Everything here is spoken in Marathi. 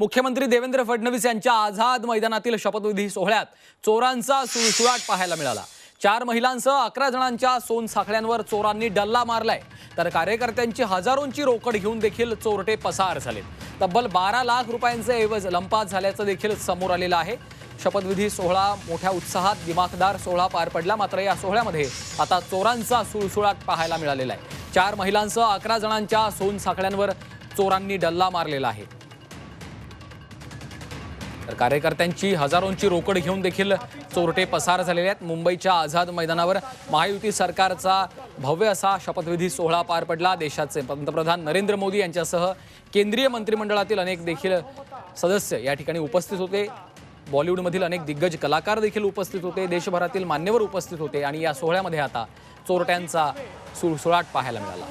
मुख्यमंत्री देवेंद्र फडणवीस यांच्या आझाद मैदानातील शपथविधी सोहळ्यात चोरांचा सुळसुळाट पाहायला मिळाला. चार महिलांसह अकरा जणांच्या सोन साखळ्यांवर चोरांनी डल्ला मारलाय. तर कार्यकर्त्यांची हजारोंची रोकड घेऊन देखील चोरटे पसार झाले तब्बल बारा लाख रुपयांचे ऐवज लंपात झाल्याचं देखील समोर आलेलं आहे. शपथविधी सोहळा मोठ्या उत्साहात दिमाखदार सोहळा पार पडला. मात्र या सोहळ्यामध्ये आता चोरांचा सुळसुळाट पाहायला मिळालेला आहे. चार महिलांसह अकरा जणांच्या सोन साखळ्यांवर चोरांनी डल्ला मारलेला आहे. तर कार्यकर्त्यांची हजारोंची रोकड घेऊन देखील चोरटे पसार झालेले आहेत. मुंबईच्या आझाद मैदानावर महायुती सरकारचा भव्य असा शपथविधी सोहळा पार पडला. देशाचे पंतप्रधान नरेंद्र मोदी यांच्यासह केंद्रीय मंत्रिमंडळातील अनेक देखील सदस्य या ठिकाणी उपस्थित होते. बॉलिवूडमधील अनेक दिग्गज कलाकार देखील उपस्थित होते. देशभरातील मान्यवर उपस्थित होते आणि या सोहळ्यामध्ये आता चोरट्यांचा सुळसुळाट पाहायला मिळाला.